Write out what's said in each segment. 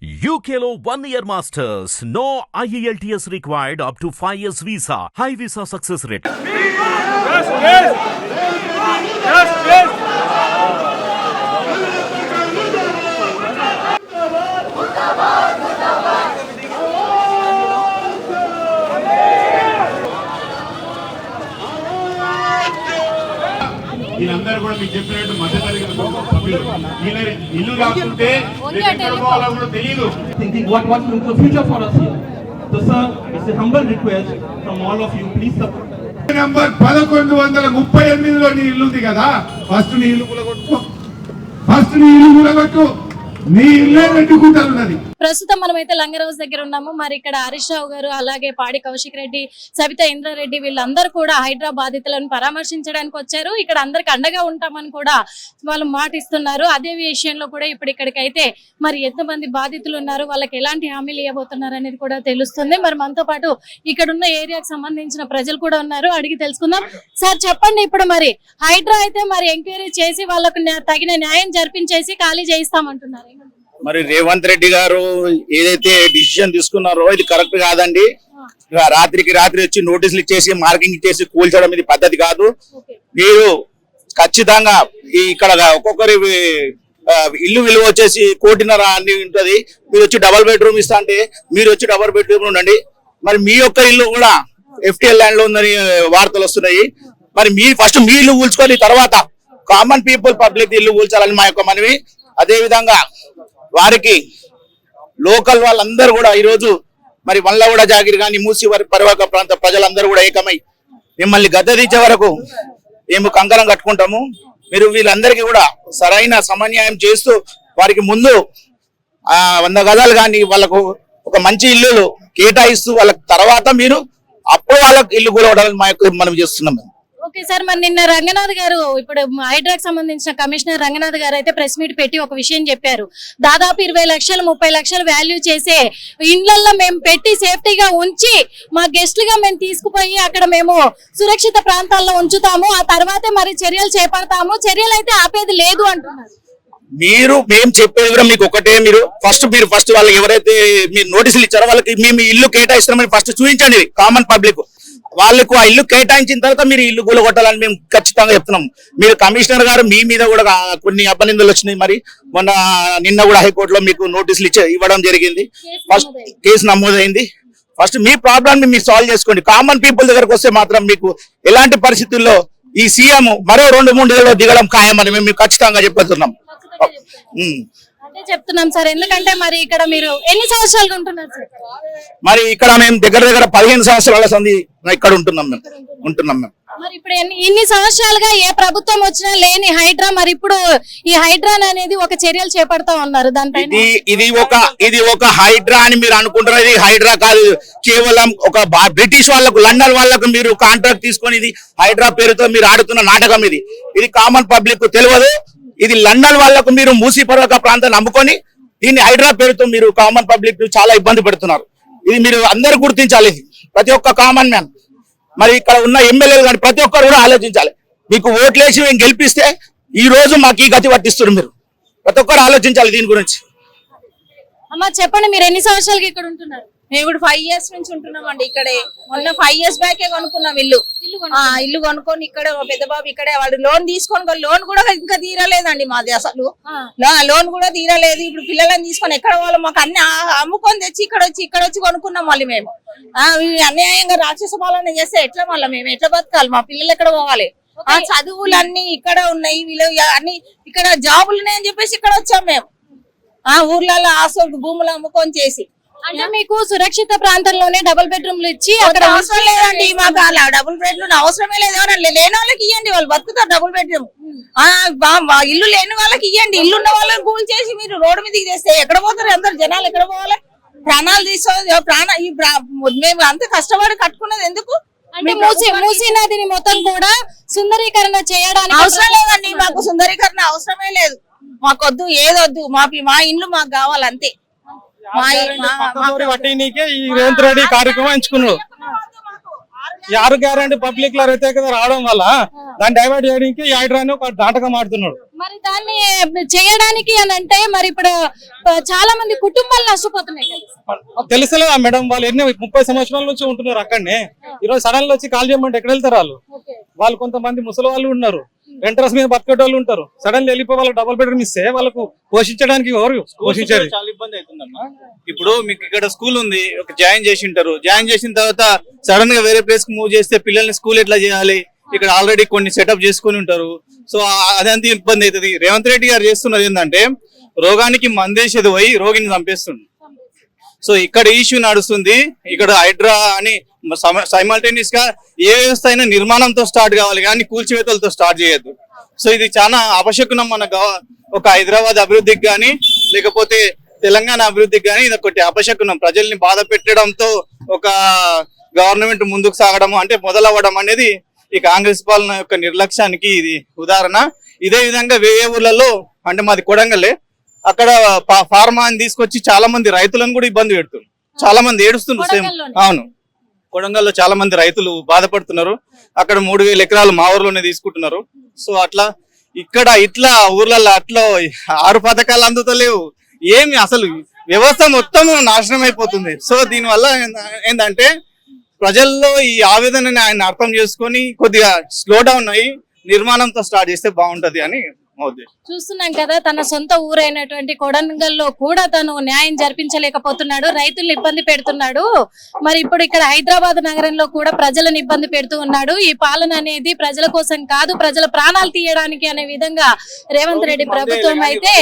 UKLO one year masters. No IELTS required up to 5 years visa. High visa success rate. Yes, yes. Yes, yes. వీళ్ళందరూ కూడా మీకు చెప్పినట్టు మధ్యతరగతి కుటుంబ సభ్యులు. వీళ్ళ ఇల్లు రాకుంటే పోవాలో కూడా తెలియదు thinking what what is the future for us here. So sir, it's a humble request from all of you, please support. Number పదకొండు వందల ముప్పై ఎనిమిదిలో నీ ఇల్లు ఉంది కదా? ఫస్ట్ నీ ఇల్లు కూలగొట్టుకో ఫస్ట్ నీ ఇల్లు కూలగొట్టు. నీ ఇల్లే పెట్టుకుంటారున్నది ప్రస్తుతం మనమైతే లంగరాజు దగ్గర ఉన్నాము. మరి ఇక్కడ హరీష్ రావు గారు అలాగే పాడి కౌశిక్ రెడ్డి సవిత ఇంద్రారెడ్డి వీళ్ళందరూ కూడా హైడ్రా బాధితులను పరామర్శించడానికి వచ్చారు. ఇక్కడ అందరికి అండగా ఉంటామని కూడా వాళ్ళు మాటిస్తున్నారు. అదే విషయంలో కూడా ఇప్పుడు ఇక్కడికైతే మరి ఎంతమంది బాధితులు ఉన్నారు వాళ్ళకి ఎలాంటి హామీలు ఇవ్వబోతున్నారు అనేది కూడా తెలుస్తుంది. మరి మనతో పాటు ఇక్కడ ఉన్న ఏరియాకి సంబంధించిన ప్రజలు కూడా ఉన్నారు. అడిగి తెలుసుకుందాం. సార్ చెప్పండి ఇప్పుడు మరి. హైడ్రా అయితే మరి ఎంక్వైరీ చేసి వాళ్ళకు తగిన న్యాయం జరిపించేసి ఖాళీ చేయిస్తామంటున్నారు. మరి రేవంత్ రెడ్డి గారు ఏదైతే డిసిషన్ తీసుకున్నారో ఇది కరెక్ట్ కాదండి. రాత్రికి రాత్రి వచ్చి నోటీసులు ఇచ్చేసి మార్కింగ్ ఇచ్చేసి కూల్చడం ఇది పద్ధతి కాదు. మీరు ఖచ్చితంగా ఇక్కడ ఒక్కొక్కరి ఇల్లు విలువ వచ్చేసి కోటిన్నర అన్ని ఉంటది. మీరు వచ్చి డబల్ బెడ్రూమ్ ఇస్తా అంటే మీరు వచ్చి డబల్ బెడ్రూమ్ ఉండండి. మరి మీ యొక్క ఇల్లు కూడా ఎఫ్టీఎల్ ల్యాండ్లో ఉందని వార్తలు వస్తున్నాయి. మరి మీ ఫస్ట్ మీ ఇల్లు కూల్చుకొని తర్వాత కామన్ పీపుల్ పబ్లిక్ ఇల్లు కూల్చాలని మా యొక్క మనవి. అదే విధంగా వారికి లోకల్ వాళ్ళందరూ కూడా ఈరోజు మరి వల్లగూడ జాగిరి కానీ మూసి వారి పరివాహక ప్రాంత ప్రజలందరూ కూడా ఏకమై మిమ్మల్ని గద్దెదించే వరకు మేము కంకణం కట్టుకుంటాము మీరు వీళ్ళందరికీ కూడా సరైన సమన్యాయం చేస్తూ వారికి ముందు ఆ వంద గదాలు కానీ వాళ్ళకు ఒక మంచి ఇల్లు కేటాయిస్తూ వాళ్ళకి తర్వాత మీరు అప్పుడు వాళ్ళకి ఇల్లు కూడా మా యొక్క మనం చేస్తున్నాం మేము. ఓకే సార్ మరి నిన్న రంగనాథ్ గారు ఇప్పుడు హైడ్రాక్ సంబంధించిన కమిషనర్ రంగనాథ్ గారు అయితే ప్రెస్ మీట్ పెట్టి ఒక విషయం చెప్పారు. దాదాపు ఇరవై లక్షలు ముప్పై లక్షలు వాల్యూ చేసే ఇండ్లల్లో మేము పెట్టి సేఫ్టీగా ఉంచి మా గెస్ట్లుగా మేము తీసుకుపోయి అక్కడ మేము సురక్షిత ప్రాంతాల్లో ఉంచుతాము. ఆ తర్వాతే మరి చర్యలు చేపడతాము. చర్యలు అయితే ఆపేది లేదు అంటున్నారు. మీరు మేము చెప్పేది కూడా మీకు ఒకటే మీరు. ఫస్ట్ మీరు ఫస్ట్ వాళ్ళకి ఎవరైతే మీరు నోటీసులు ఇచ్చారో వాళ్ళకి మేము ఇల్లు కేటాయిస్తున్నామని ఫస్ట్ చూపించండి కామన్ పబ్లిక్. వాళ్ళకు ఆ ఇల్లు కేటాయించిన తర్వాత మీరు ఇల్లు కూలగొట్టాలని మేము ఖచ్చితంగా చెప్తున్నాం. మీరు కమిషనర్ గారు మీ మీద కూడా కొన్ని అపనిందలు వచ్చినాయి. మరి మొన్న నిన్న కూడా హైకోర్టులో మీకు నోటీసులు ఇచ్చే ఇవ్వడం జరిగింది. ఫస్ట్ కేసు నమోదైంది. ఫస్ట్ మీ ప్రాబ్లమ్ మీరు సాల్వ్ చేసుకోండి. కామన్ పీపుల్ దగ్గరకు వస్తే మాత్రం మీకు ఎలాంటి పరిస్థితుల్లో ఈ సీఎం మరో రెండు మూడు నెలల్లో దిగడం ఖాయమని మేము ఖచ్చితంగా. అదే చెప్తున్నాం సార్. ఎందుకంటే మరి ఇక్కడ మీరు ఎన్ని సంవత్సరాలుగా ఉంటున్నారు మరి ఇక్కడ మేము దగ్గర దగ్గర పదిహేను సంవత్సరాల సంది ఇక్కడ ఉంటున్నాం మేము. ఉంటున్నాం. మేము. మరి ఇప్పుడు ఇన్ని సంవత్సరాలుగా ఏ ప్రభుత్వం వచ్చినా లేని హైడ్రా మరి ఇప్పుడు ఈ హైడ్రా అనేది ఒక చర్యలు చేపడతా ఉన్నారు దానిపైన? ఇది ఇది ఒక ఇది ఒక హైడ్రా అని మీరు అనుకుంటున్నారు. ఇది హైడ్రా కాదు. కేవలం ఒక బ్రిటిష్ వాళ్ళకు లండన్ వాళ్ళకు మీరు కాంట్రాక్ట్ తీసుకొని ఇది హైడ్రా పేరుతో మీరు ఆడుతున్న నాటకం ఇది. ఇది కామన్ పబ్లిక్ తెలియదు. ఇది లండన్ వాళ్ళకు మీరు మూసీ పర్వక ప్రాంతాన్ని అమ్ముకొని దీన్ని హైడ్రా పేరుతో మీరు కామన్ పబ్లిక్ చాలా ఇబ్బంది పెడుతున్నారు. ఇది మీరు అందరూ గుర్తించాలి. ఇది ప్రతి ఒక్క కామన్ మ్యాన్ మరి ఇక్కడ ఉన్న ఎమ్మెల్యేలు కానీ ప్రతి ఒక్కరు కూడా ఆలోచించాలి. మీకు ఓట్లేసి మేము గెలిపిస్తే ఈ రోజు మాకు ఈ గతి పట్టిస్తున్నారు మీరు. ప్రతి ఒక్కరు ఆలోచించాలి దీని గురించి. అమ్మ చెప్పండి మీరు ఎన్ని సంవత్సరాలకి ఇక్కడ ఉంటున్నారు? మేము ఇప్పుడు ఫైవ్ ఇయర్స్ నుంచి ఉంటున్నాం అండి ఇక్కడే. మొన్న ఫైవ్ ఇయర్స్ బ్యాకే కొనుక్కున్నాం ఇల్లు. ఆ ఇల్లు కొనుక్కొని ఇక్కడే పెద్ద బాబు ఇక్కడే వాడు లోన్ తీసుకొని లోన్ కూడా ఇంకా తీరలేదండి మాది అసలు. లోన్ కూడా తీరలేదు. ఇప్పుడు పిల్లలని తీసుకొని ఎక్కడ వాళ్ళు మాకు అన్ని అమ్ముకొని తెచ్చి ఇక్కడ వచ్చి ఇక్కడ వచ్చి కొనుక్కున్నాం మళ్ళీ మేము. అన్యాయంగా రాక్షస పాలన చేస్తే ఎట్లా మళ్ళీ మేము? ఎట్లా బతకాలి? మా పిల్లలు ఎక్కడ పోవాలి? ఆ చదువులన్నీ ఇక్కడ ఉన్నాయి. వీళ్ళు అన్ని ఇక్కడ జాబులు ఉన్నాయని చెప్పేసి ఇక్కడ వచ్చాం మేము. ఆ ఊర్లలో ఆసో భూములు అమ్ముకొని చేసి. అంటే మీకు సురక్షిత ప్రాంతంలోనే డబుల్ బెడ్రూమ్లు ఇచ్చి అక్కడ అవసరం లేదండి మాకు అలా డబుల్ బెడ్రూమ్ అవసరమే లేదు ఎవరన్నా లేని వాళ్ళకి ఇవ్వండి వాళ్ళు బతుకుతారు డబుల్ బెడ్రూమ్ ఇల్లు లేని వాళ్ళకి ఇవ్వండి ఇల్లు ఉన్న వాళ్ళని కూల్ చేసి మీరు రోడ్డు మీదకి తెస్తే ఎక్కడ పోతారు అందరు? జనాలు ఎక్కడ పోవాలి? ప్రాణాలు తీసుకో ప్రాణ ఈ మేము అంత కష్టపడి కట్టుకున్నది ఎందుకు? అంటే మూసి మూసీ నదిని మొత్తం కూడా సుందరీకరణ చేయడానికి అవసరం లేదండి మాకు సుందరీకరణ అవసరమే లేదు. మాకొద్దు ఏదొద్దు మా మా ఇండ్లు మాకు కావాలి అంతే. మా మా- మా- పట్టనీకే ఈ రేవంత్ రెడ్డి కార్యక్రమం ఎంచుకున్నాడు ఆరు గ్యారంటీ పబ్లిక్లో వ్యతిరేకత రావడం వల్ల దాన్ని డైవర్ట్ చేయడానికి ఈ హైడ్రాని ఒక నాటకం ఆడుతున్నాడు మరి దాన్ని చేయడానికి అని అంటే మరి ఇప్పుడు చాలా మంది కుటుంబాలు నష్టపోతున్నాయి తెలుసలేదా మేడం వాళ్ళు ఎన్ని ముప్పై సంవత్సరాల నుంచి ఉంటున్నారు అక్కడనే. ఈ రోజు సడన్ వచ్చి కాల్ చేయమంటే ఎక్కడ వెళ్తారు వాళ్ళు? వాళ్ళు కొంతమంది ముసలి వాళ్ళు ఉన్నారు. రెంటర్స్ మీద బతికే వాళ్ళు ఉంటారు. సడన్ వెళ్ళిపోయి వాళ్ళకి డబుల్ బెడ్రూమ్ ఇస్తే వాళ్ళకు పోషించడానికి ఎవరు పోషించారు చాలా ఇబ్బంది అవుతుందమ్మా. ఇప్పుడు మీకు ఇక్కడ స్కూల్ ఉంది ఒక జాయిన్ చేసి ఉంటారు. జాయిన్ చేసిన తర్వాత సడన్గా వేరే ప్లేస్కి మూవ్ చేస్తే పిల్లల్ని స్కూల్ ఎట్లా చేయాలి? ఇక్కడ ఆల్రెడీ కొన్ని సెటప్ చేసుకొని ఉంటారు. సో అదంతా ఇబ్బంది అవుతుంది. రేవంత్ రెడ్డి గారు చేస్తున్నది ఏంటంటే రోగానికి మందేసేది పోయి రోగిని చంపేస్తుంది. సో ఇక్కడ ఇష్యూ నడుస్తుంది. ఇక్కడ హైడ్రా అని సైమల్టేనియస్గా ఏ వ్యవస్థ అయినా నిర్మాణంతో స్టార్ట్ కావాలి కానీ కూల్చివేతలతో స్టార్ట్ చేయొద్దు. సో ఇది చాలా అపశకునం మన ఒక హైదరాబాద్ అభివృద్ధికి కానీ లేకపోతే తెలంగాణ అభివృద్ధికి కానీ ఇది ఒకటి అపశకునం ప్రజల్ని బాధ పెట్టడంతో ఒక గవర్నమెంట్ ముందుకు సాగడం అంటే మొదలవ్వడం అనేది ఈ కాంగ్రెస్ పాలన యొక్క నిర్లక్ష్యానికి ఇది ఉదాహరణ. ఇదే విధంగా వేరే ఊర్లలో అంటే మాది కొడంగల్లే అక్కడ ఫార్మా అని తీసుకొచ్చి చాలా మంది రైతులను కూడా ఇబ్బంది పెడుతుంది చాలా మంది ఏడుస్తున్నారు సేమ్? అవును. కొడంగల్లో చాలా మంది రైతులు బాధపడుతున్నారు. అక్కడ మూడు వేల ఎకరాలు మా ఊర్లోనే తీసుకుంటున్నారు. సో అట్లా ఇక్కడ ఇట్లా ఊర్లలో అట్లా ఆరు పథకాలు అందుతలేవు. ఏమి అసలు వ్యవస్థ మొత్తం నాశనం అయిపోతుంది. సో దీనివల్ల ఏంటంటే ఏందంటే ప్రజల్లో ఈ ఆవేదనని ఆయన అర్థం చేసుకొని కొద్దిగా స్లో డౌన్ అయ్యి నిర్మాణంతో స్టార్ట్ చేస్తే బాగుంటది అని చూస్తున్నాం కదా తన సొంత ఊరైనటువంటి కొడంగల్లో కూడా తను న్యాయం జరిపించలేకపోతున్నాడు రైతులను ఇబ్బంది పెడుతున్నాడు. మరి ఇప్పుడు ఇక్కడ హైదరాబాద్ నగరంలో కూడా ప్రజలను ఇబ్బంది పెడుతూ ఉన్నాడు. ఈ పాలన అనేది ప్రజల కోసం కాదు ప్రజల ప్రాణాలు తీయడానికి అనే విధంగా రేవంత్ రెడ్డి ప్రభుత్వం అయితే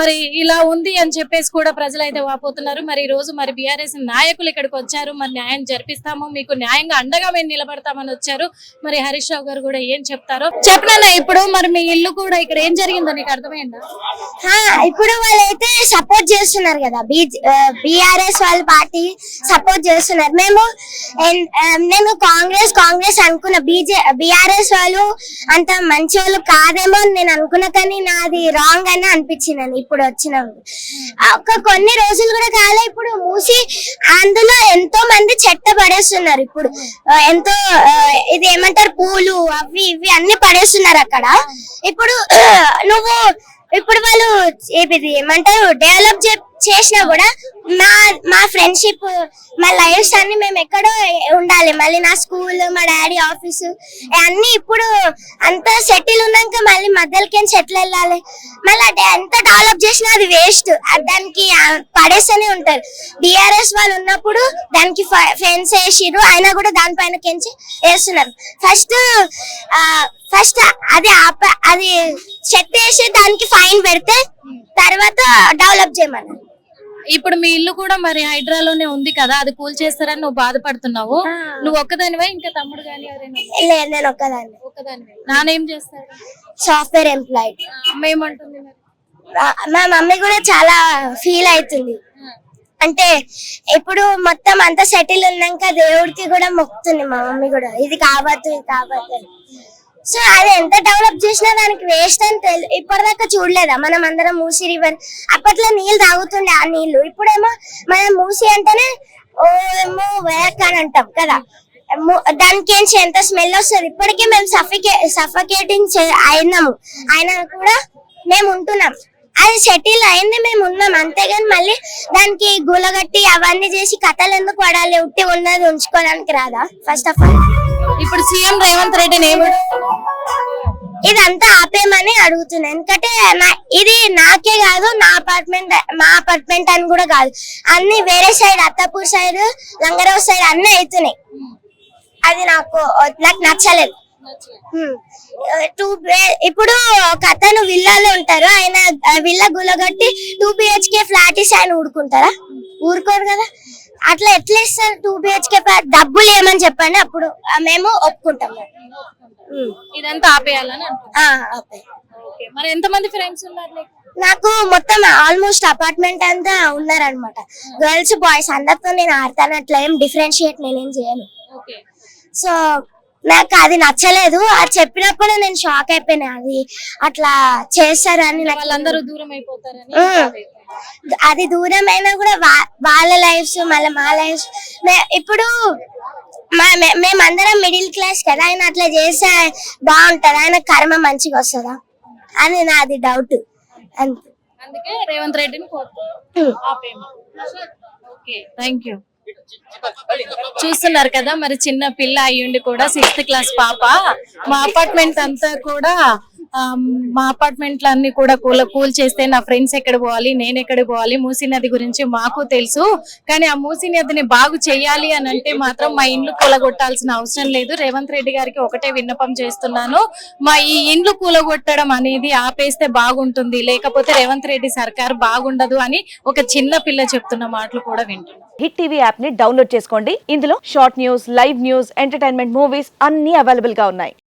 మరి ఇలా ఉంది అని చెప్పేసి కూడా ప్రజలు అయితే వాపోతున్నారు. మరి ఈ రోజు మరి బీఆర్ఎస్ నాయకులు ఇక్కడికి వచ్చారు మరి న్యాయం జరిపిస్తాము మీకు న్యాయంగా అండగా మేము నిలబడతామని వచ్చారు. మరి హరీష్ రావు గారు కూడా ఏం చెప్తారో చెప్పనన్నా ఇప్పుడు మరి మీ ఇల్లు కూడా ఇక్కడ ఏం జరిగిందో నీకు అర్థమైందా? ఇప్పుడు వాళ్ళైతే సపోర్ట్ చేస్తున్నారు కదా. బిఆర్ఎస్ వాళ్ళ పార్టీ సపోర్ట్ చేస్తున్నారు. మేము మేము కాంగ్రెస్ కాంగ్రెస్ అనుకున్న బీజే బిఆర్ఎస్ వాళ్ళు అంత మంచి వాళ్ళు కాదేమో అని నేను అనుకున్నా కానీ నాది రాంగ్ అని అనిపించింది ఇప్పుడు వచ్చిన ఒక కొన్ని రోజులు కూడా కాలే ఇప్పుడు మూసి అందులో ఎంతో మంది చెత్త పడేస్తున్నారు ఇప్పుడు. ఎంతో ఇది ఏమంటారు? పూలు అవి ఇవి అన్ని పడేస్తున్నారు అక్కడ. ఇప్పుడు నువ్వు ఇప్పుడు వాళ్ళు ఇది ఏమంటారు డెవలప్ చేసినా కూడా మా మా ఫ్రెండ్షిప్ మా లైఫ్స్ అన్ని మేము ఎక్కడో ఉండాలి. మళ్ళీ నా స్కూల్ మా డాడీ ఆఫీస్ అన్ని ఇప్పుడు అంత సెటిల్ ఉన్నాక మళ్ళీ మధ్యలోకి సెటిల్ వెళ్ళాలి. మళ్ళీ ఎంత డెవలప్ చేసినా అది వేస్ట్ దానికి పడేస్తూనే ఉంటారు. డిఆర్ఎస్ వాళ్ళు ఉన్నప్పుడు దానికి ఫెన్స్ వేసిరు అయినా కూడా దానిపైన కెంచి వేస్తున్నారు. ఫస్ట్ ఫస్ట్ అది ఆప అది చెత్త వేసి దానికి ఫైన్ పెడితే తర్వాత డెవలప్ చేయమన్నారు. ఇప్పుడు మీ ఇల్లు కూడా మరి హైదరాలోనే ఉంది కదా అది కూల్ చేస్తారని నువ్వు బాధపడుతున్నావు. నువ్వు ఒక్కదానివా ఇంకా తమ్ముడు గాని ఎవరైనా లేదు నేను ఒక్కదాన్ని. ఒక్కదానివే. నానేం చేస్తాడు సాఫ్ట్వేర్ ఎంప్లాయిడ్ మా మమ్మీ కూడా చాలా ఫీల్ అవుతుంది. అంటే ఇప్పుడు మొత్తం అంతా సెటిల్ ఉన్నాక దేవుడికి కూడా మొక్కుతుంది మా మమ్మీ కూడా. ఇది కావద్దు ఇది కావద్దు. సో అది ఎంత డెవలప్ చేసినా దానికి వేస్ట్ అని తెలు ఇప్పటిదాకా చూడలేదా? మనం అందరం మూసి రివర్ అప్పట్లో నీళ్ళు తాగుతుండే ఆ నీళ్ళు ఇప్పుడేమో మనం మూసి అంటేనే ఓ ఏమో వేక్ అని అంటాం కదా. దానికి ఏంచి ఎంత స్మెల్ వస్తుంది? ఇప్పటికే మేము సఫికే సఫకేటింగ్ అయినాము. అయినా కూడా మేము ఉంటున్నాం. అది సెటిల్ అయింది మేము ఉన్నాం. అంతేగాని మళ్ళీ దానికి గులగట్టి అవన్నీ చేసి కథలు ఎందుకు పడాలి? ఉట్టి ఉన్నది ఉంచుకోవడానికి రాదా? ఫస్ట్ ఆఫ్ ఆల్ ఇప్పుడు సీఎం రేవంత్ రెడ్డిని ఏమి ఇదంతా ఆపేయమని అడుగుతున్నా. ఎందుకంటే ఇది నాకే కాదు నా అపార్ట్మెంట్ మా అపార్ట్మెంట్ అని కూడా కాదు. అన్ని వేరే సైడ్ అత్తాపూర్ సైడ్ లంగరావు సైడ్ అన్ని అవుతున్నాయి అది నాకు నాకు నచ్చలేదు. టూ ఇప్పుడు ఒక అతను విల్లాలో ఉంటారు. ఆయన ఆ విల్లా గుల్లగట్టి టూ బిహెచ్కే ఫ్లాట్ ఇస్ ఆయన ఊరుకుంటారా? ఊరుకోరు కదా. అట్లా ఎట్లా ఇస్తారు టూ బిహెచ్కే డబ్బులు ఏమని చెప్పండి? అప్పుడు మేము ఒప్పుకుంటాం. ఇదంతా ఆపేయాలని. మరి ఎంత మంది ఫ్రెండ్స్ ఉన్నారు నీకు? మొత్తం ఆల్మోస్ట్ అపార్ట్మెంట్ అంతా ఉన్నారనమాట గర్ల్స్ బాయ్స్ అందరితో నేను ఆడతాను. అట్లా ఏం డిఫరెన్షియేట్ నేనేం చేయను. సో నాకు అది నచ్చలేదు. అది చెప్పినప్పుడు నేను షాక్ అయిపోయినా. అది అట్లా చేస్తారని వాళ్ళందరూ దూరం అయిపోతారని. అది దూరం అయినా కూడా వాళ్ళ లైఫ్స్ మళ్ళీ మా లైఫ్స్ ఇప్పుడు మా- మేమందరం మిడిల్ క్లాస్ కదా. ఆయన అట్లా చేస్తే బాగుంటది. ఆయన కర్మ మంచిగా వస్తుందా? అని నాది డౌట్ అంతే. అందుకే రేవంత్ రెడ్డిని థ్యాంక్ యూ చూస్తున్నారు కదా మరి చిన్న పిల్ల అయ్యుండి కూడా సిక్స్త్ క్లాస్ పాప. మా అపార్ట్మెంట్ అంతా కూడా మా అపార్ట్మెంట్లు అన్ని కూడా కూల కూల్ చేస్తే నా ఫ్రెండ్స్ ఎక్కడ పోవాలి నేను ఎక్కడ పోవాలి మూసీ నది గురించి మాకు తెలుసు. కానీ ఆ మూసీ నదిని బాగు చేయాలి అని అంటే మాత్రం మా ఇండ్లు కూలగొట్టాల్సిన అవసరం లేదు. రేవంత్ రెడ్డి గారికి ఒకటే విన్నపం చేస్తున్నాను. మా ఈ ఇండ్లు కూలగొట్టడం అనేది ఆపేస్తే బాగుంటుంది. లేకపోతే రేవంత్ రెడ్డి సర్కార్ బాగుండదు అని ఒక చిన్న పిల్ల చెప్తున్న మాటలు కూడా వింటున్నాను హిట్ టీవీ యాప్ని డౌన్లోడ్ చేసుకోండి. ఇందులో short news live news entertainment movies అన్ని అవైలబుల్గా ఉన్నాయి.